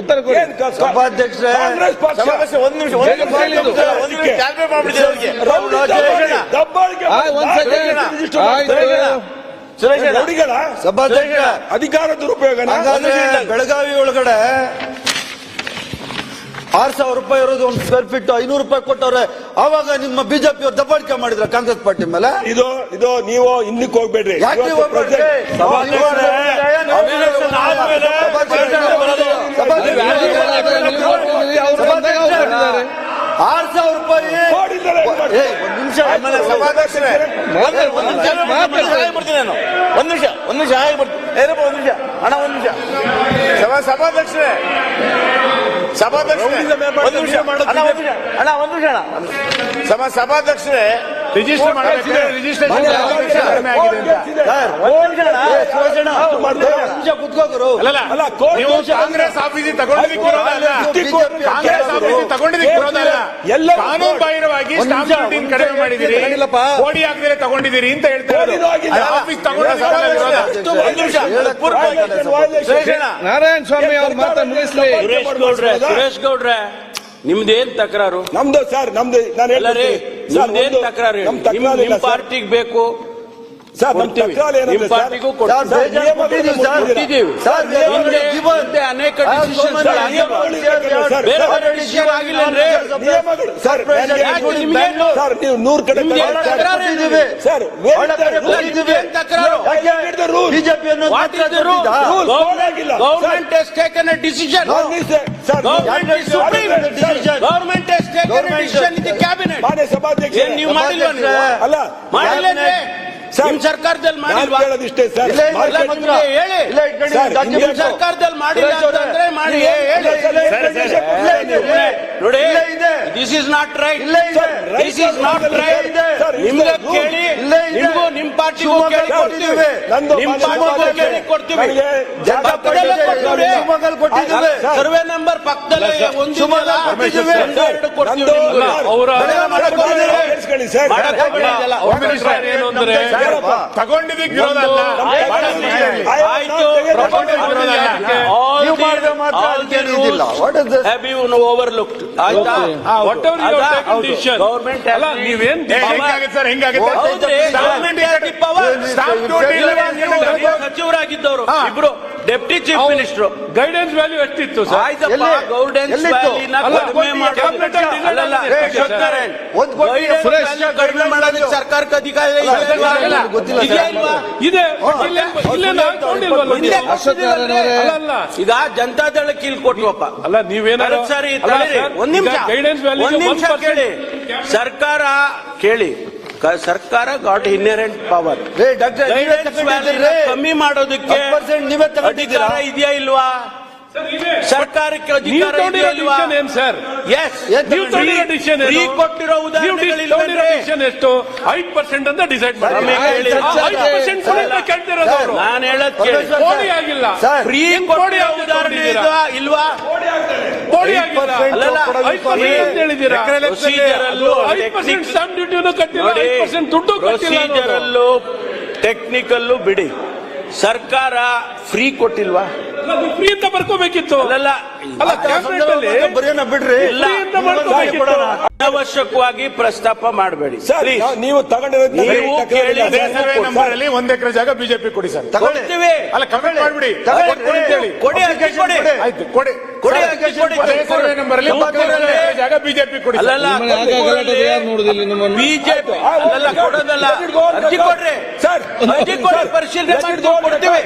ಉತ್ತರ ಕೊಡಿ. ಸಭಾಧ್ಯಕ್ಷರೇ, ಕಾಂಗ್ರೆಸ್ ಪಕ್ಷ. ಒಂದ್ ನಿಮಿಷ ಒಂದ್ ಸಭಾಧ್ಯಕ್ಷ ಅಧಿಕಾರ ದುರುಪಯೋಗ ಬೆಳಗಾವಿ ಒಳಗಡೆ ಆರ್ ಸಾವಿರ ರೂಪಾಯಿ ಇರೋದು ಒಂದು ಸ್ಕ್ವೇರ್ ಫೀಟ್ ಐನೂರು ರೂಪಾಯಿ ಕೊಟ್ಟವ್ರೆ. ಅವಾಗ ನಿಮ್ಮ ಬಿಜೆಪಿ ಅವ್ರು ದಬ್ಬಾಳಿಕೆ ಮಾಡಿದ್ರ ಕಾಂಗ್ರೆಸ್ ಪಾರ್ಟಿ ಮೇಲೆ? ಇದು ಇದು ನೀವು ಹಿಂದಿಕ್ ಹೋಗ್ಬೇಡ್ರಿ. ಆರ್ ಸಾವಿರ ರೂಪಾಯಿ ಒಂದ್ ನಿಮಿಷ ಸಭಾಧ್ಯಕ್ಷರೇ ಒಂದ್ ನಿಮಿಷ ಆಗ್ಬಿಡ್ತೀನಿ ನಾನು. ಒಂದ್ ನಿಮಿಷ ಒಂದು ನಿಮಿಷ ಆಗ್ಬಿಡ್ತೀನಿ ಏನಪ್ಪ ಒಂದ್ ನಿಮಿಷ. ಅಣ್ಣ ಒಂದ್ ನಿಮಿಷ. ಸಭಾ ಸಭಾಧ್ಯಕ್ಷರೇ. ಸಭಾಧ್ಯಕ್ಷರೇ. ಒಂದ್ ನಿಮಿಷ. ಅಣ್ಣ ಒಂದ್ ನಿಮಿಷ. ಅಣ್ಣ ಒಂದ್ ನಿಮಿಷ ಅಣ್ಣ. ಸಭಾ ಸಭಾಧ್ಯಕ್ಷರೇ ರಿಜಿಸ್ಟರ್ ಮಾಡಬೇಕು ರಿಜಿಸ್ಟರ್ ಕಡಿಮೆ ಆಗಿದೆ ನೀವು ಕಾಂಗ್ರೆಸ್ ಆಫೀಸಿಗೆ ತಗೊಂಡಿದ್ದಕ್ಕೆ ವಿರೋಧ ಅಲ್ಲ. ಕಾಂಗ್ರೆಸ್ ಆಫೀಸಿಗೆ ತಗೊಂಡಿದ್ದಕ್ಕೆ ವಿರೋಧ ಅಲ್ಲ. ಎಲ್ಲ ಕಾನೂನು ಬಾಹಿರವಾಗಿ ಒಂದ್ ಸ್ಟಾಂಪ್ ಡ್ಯೂಟಿನ ಕಡಿಮೆ ಮಾಡಿದೀರಿ ಮಾಡಿದಿರಿ ಓಡಿ ಕೋಡಿ ಹಾಕದಿರೆ ತಗೊಂಡಿದ್ದೀರಿ ಅಂತ ಹೇಳ್ತಾರೆ. ಆಫೀಸ್ ನಾರಾಯಣ ಸ್ವಾಮಿ ಅವ್ರ ಮಾತ ಮುಗಿಸ್ಲಿ. ಸುರೇಶ್ ಗೌಡ್ರೆ ಸುರೇಶ್ ಗೌಡ್ರೆ. ನಿಮ್ದೇನ್ ತಕರಾರು? ನಮ್ದು ಸರ್ ನಮ್ದು ನಾನು ಅಲ್ಲ ನಿಮ್ದೇನ್ ಒಂದು- ತಕರಾರು ನಮ್ ನಿಮ್ ತಕರಾರು ಇಲ್ಲ ನಿಮ್ ಸರ್. ಪಾರ್ಟಿಗೆ ಬೇಕು ಅನೇಕ ನೂರ್ ಕಡೆ Government- decision. in the cabinet. ಮಾನ್ಯ ಸಭಾಧ್ಯಕ್ಷ ನೀವು ಮಾಡಿಲ್ಲ ಅಲ್ಲ ಮಾಡಿಲ್ಲೇನ್ರಿ ಸರ್, ನಿಮ್ ಸರ್ಕಾರದಲ್ಲಿ ಮಾಡಿಲ್ವಾ? ಇಷ್ಟೇ ಸರ್. ಇಲ್ಲೇ ಮಾತ್ರ. ಹೇಳಿ. ನಿಮ್ ಸರ್ಕಾರದಲ್ಲಿ ಮಾಡಿಲ್ಲ ಅಂತಂದ್ರೆ ಮಾಡಿ. ನೋಡಿ ಇಲ್ಲೇ ಇದೆ. This is not right. This is not right ನಿಮ್ಗೆ ಕೇಳಿ ಇಲ್ಲೇ ಇದೆ. ನಿಮ್ಗೂ ನಿಮ್ ಪಾರ್ಟಿಗೂ ಕೇಳಿ ಕೊಡ್ತೀವಿ. ನಿಮ್ ಪಾರ್ಟಿಗೂ ಕೇಳಿ ಕೊಡ್ತೀವಿ. ಸರ್ವೆ ನಂಬರ್ ಪಕ್ಕದಲ್ಲಿ ಒಂದು ಎರಡು ಕೊಡ್ತೀವಿ ಅವ್ರ ಕೇಳಿಸ್ಕೊಳ್ಳಿ ಸರ್. ತಗೊಂಡಿದ್ದಕ್ಕೆ ವಿರೋಧ ಅಲ್ಲ. ಆಯ್ತು. ಮಾಡಕ್ ಹೇಳಿ. ಆಯ್ತು ತಗೊಂಡಿದ್ದಕ್ಕೆ ವಿರೋಧ ಅಲ್ಲ All ನೀವು the- ಮಾಡಿದ್ರೆ ಮಾತ್ರ ಅದಕ್ಕೆ ಇದಿಲ್ಲ. ಆಯ್ತಾ. ಅಲ್ಲ, ನೀವೇನ್ ಹೆಂಗಾಗುತ್ತೆ ಸರ್ ಹೆಂಗಾಗುತ್ತೆ. ಸ್ಟಾಂಪ್ ಡ್ಯೂಟಿ ನೀವು ನೀವು ಸಚಿವರಾಗಿದ್ದವರು. ಇಬ್ರು deputy chief minister guidance value ಎಷ್ಟಿತ್ತು ಸರ್? ಆಯ್ತಪ್ಪ? ಗೌರ್ಡೆನ್ಸ್ ಕಡಿಮೆ ಮಾಡೋದು ಕಡಿಮೆ ಮಾಡೋದಕ್ಕೆ ಸರ್ಕಾರಕ್ಕೆ ಅಧಿಕಾರ ಇದೆ ಇದಾ ಇಲ್ವಾ? ಇದೆ ಇಲ್ಲೇ? ಕೊಟ್ಟಿದ್ದೀರಲ್ರಿ? ಅಲ್ಲ ನೀವೇನು ಸರಿ ಕೊಟ್ವಪ್ಪ ಅಲ್ಲ ನೀವೇನಾದ್ರು ಒಂದ್ ನಿಮಿಷ. ಗೈಡೆನ್ಸ್ ವ್ಯಾಲ್ಯೂ ಒಂದ್ ನಿಮಿಷ ಕೇಳಿ. ಸರ್ಕಾರ ಕೇಳಿ. ಸರ್ಕಾರ ಗಾಟ್ ಇನ್ಹೆರೆಂಟ್ ಪವರ್ ರೇ, ಡಾಕ್ಟರ್, ನೀವೇ ತಗೊಂಡಿದ್ದೀರಿ. ಕಮ್ಮಿ ಮಾಡೋದಕ್ಕೆ 10% ನೀವೇ ತಗೊಂಡಿದ್ದೀರಾ? ಅಧಿಕಾರ ಇದೆಯಾ ಇಲ್ವಾ? ಸರ್ಕಾರಕ್ಕೆ ಅಧಿಕಾರ ಕೊಟ್ಟಿರೋ ಎಷ್ಟು? ಐದು ಪರ್ಸೆಂಟ್ ಅಂತ ಡಿಸೈಡ್ ಮಾಡಿ. ನಾನು ಹೇಳೋದು ಆಗಿಲ್ಲ. ಸರ್, ಫ್ರೀ ಕೊಟ್ಟಿರೋ ಉದಾಹರಣೆ ತಗೊಂಡಿದ್ದೀರಾ? ಇಲ್ವಾ ಇಲ್ವಾ ಕೋಡಿ ಆಗಿಲ್ಲ. 5% ಪರ್ಸೆಂಟ್ ಅಂತ ಹೇಳಿದ್ದೀರಾ? ಪ್ರೊಸೀಜರ್ ಅಲ್ಲೂ ಐದು ಪರ್ಸೆಂಟ್ ಡ್ಯೂಟಿನೂ ಕಟ್ಟಿಲ್ಲ ನೋಡಿ ಐದು ಪರ್ಸೆಂಟ್ ದುಡ್ಡು ಕಟ್ಟಿಲ್ಲ ಪ್ರೊಸೀಜರ್ ಅನ್ನೋದು. ಟೆಕ್ನಿಕಲ್ಲೂ ಬಿಡಿ. ಸರ್ಕಾರ ಫ್ರೀ ಕೊಟ್ಟಿಲ್ವಾ? ಫ್ರೀ ಅಂತ ಬರ್ಕೋಬೇಕಿತ್ತು. ಅಲ್ಲ ಕ್ಯಾಬಿನೆಟ್ ಬಿಡ್ರಿ. ಅನವಶ್ಯಕವಾಗಿ ಪ್ರಸ್ತಾಪ ಮಾಡಬೇಡಿ. ಸರಿ. ನೀವು ಸರ್ವೆ ಒಂದ್ ಎಕರೆ ಜಾಗ ಬಿಜೆಪಿ ಕೊಡಿ ಸರ್. ತಗೊಳ್ತೀವಿ ಅಲ್ಲ ಕಮೆಂಟ್ ಮಾಡ್ಬಿಡಿ. ತಗೊಳ್ಳಿ. ಕೊಡಿ ಅಂತ ಹೇಳಿ. ಕೊಡಿ ಅರ್ಜಿ ಕೊಡಿ. ಆಯ್ತು ಕೊಡಿ. ಕೊಡಿ ಜಾಗ ಬಿಜೆಪಿ ಕೊಡಿ ಬಿಜೆಪಿ. ಅಲ್ಲಲ್ಲ ಕೊಡೋದಲ್ಲ. ಅರ್ಜಿ. ಕೊಡ್ರಿ. ಸರ್. ಅರ್ಜಿ ಕೊಡಿ ಪರಿಶೀಲನೆ ಮಾಡಿ ಕೊಡ್ತೀವಿ.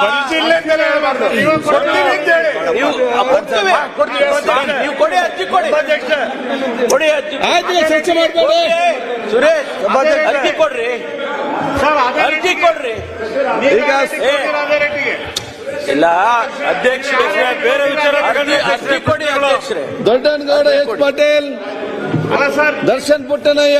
ಪರಿಶೀಲನೆ ಅಂತಲೇ ಹೇಳ್ಬಾರ್ದು. ನೀವು ಕೊಡ್ತೀವಿ ಅಂತ ಹೇಳಿ. ನೀವು ಕೊಡ್ತೀವಿ. ಕೊಡ್ತೀವಿ, ಕೊಡ್ತೀವಿ. ನೀವು ಕೊಡಿ ಅರ್ಜಿ ಕೊಡಿ. ಕೊಡಿ ಅರ್ಜಿ ಆಯ್ತು ಮಾಡ್ಬೇಡಿ. ಸುರೇಶ್ ಅರ್ಜಿ ಕೊಡ್ರಿ. ಅರ್ಜಿ ಕೊಡ್ರಿ. ಈಗ ಇಲ್ಲ ಅಧ್ಯಕ್ಷರೇ ಬೇರೆ ವಿಚಾರ ಅರ್ಜಿ- ಕೊಡಿ ಅಧ್ಯಕ್ಷರೇ. ದೊಡ್ಡನಗೌಡ ಎಚ್ ಪಾಟೀಲ್. ದರ್ಶನ್ ಪುಟ್ಟನಯ್ಯ.